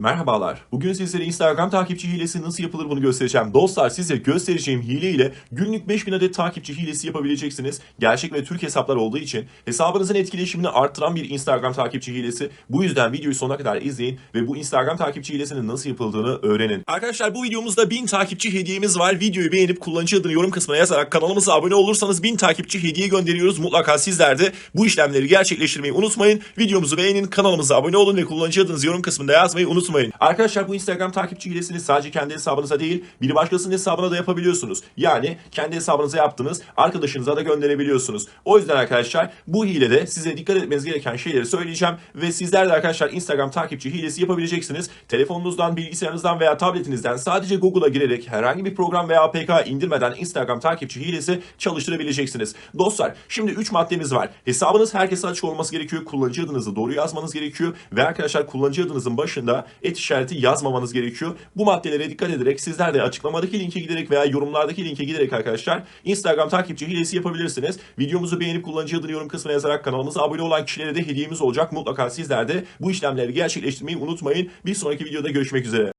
Merhabalar. Bugün sizlere Instagram takipçi hilesi nasıl yapılır bunu göstereceğim. Dostlar size göstereceğim hile ile günlük 5000 adet takipçi hilesi yapabileceksiniz. Gerçek ve Türk hesaplar olduğu için hesabınızın etkileşimini arttıran bir Instagram takipçi hilesi. Bu yüzden videoyu sonuna kadar izleyin ve bu Instagram takipçi hilesinin nasıl yapıldığını öğrenin. Arkadaşlar bu videomuzda 1000 takipçi hediyemiz var. Videoyu beğenip kullanıcı adını yorum kısmına yazarak kanalımıza abone olursanız 1000 takipçi hediye gönderiyoruz. Mutlaka sizler de bu işlemleri gerçekleştirmeyi unutmayın. Videomuzu beğenin, kanalımıza abone olun ve kullanıcı adınızı yorum kısmında yazmayı unutmayın. Arkadaşlar bu Instagram takipçi hilesini sadece kendi hesabınıza değil, bir başkasının hesabına da yapabiliyorsunuz. Yani kendi hesabınıza yaptınız, arkadaşınıza da gönderebiliyorsunuz. O yüzden arkadaşlar bu hilede size dikkat etmeniz gereken şeyleri söyleyeceğim ve sizler de arkadaşlar Instagram takipçi hilesi yapabileceksiniz. Telefonunuzdan, bilgisayarınızdan veya tabletinizden sadece Google'a girerek herhangi bir program veya APK indirmeden Instagram takipçi hilesi çalıştırabileceksiniz. Dostlar şimdi 3 maddemiz var. Hesabınız herkese açık olması gerekiyor. Kullanıcı adınızı doğru yazmanız gerekiyor ve arkadaşlar kullanıcı adınızın başında et işareti yazmamanız gerekiyor. Bu maddelere dikkat ederek sizler de açıklamadaki linke giderek veya yorumlardaki linke giderek arkadaşlar Instagram takipçi hilesi yapabilirsiniz. Videomuzu beğenip kullanıcı adını yorum kısmına yazarak kanalımıza abone olan kişilere de hediyemiz olacak. Mutlaka sizler de bu işlemleri gerçekleştirmeyi unutmayın. Bir sonraki videoda görüşmek üzere.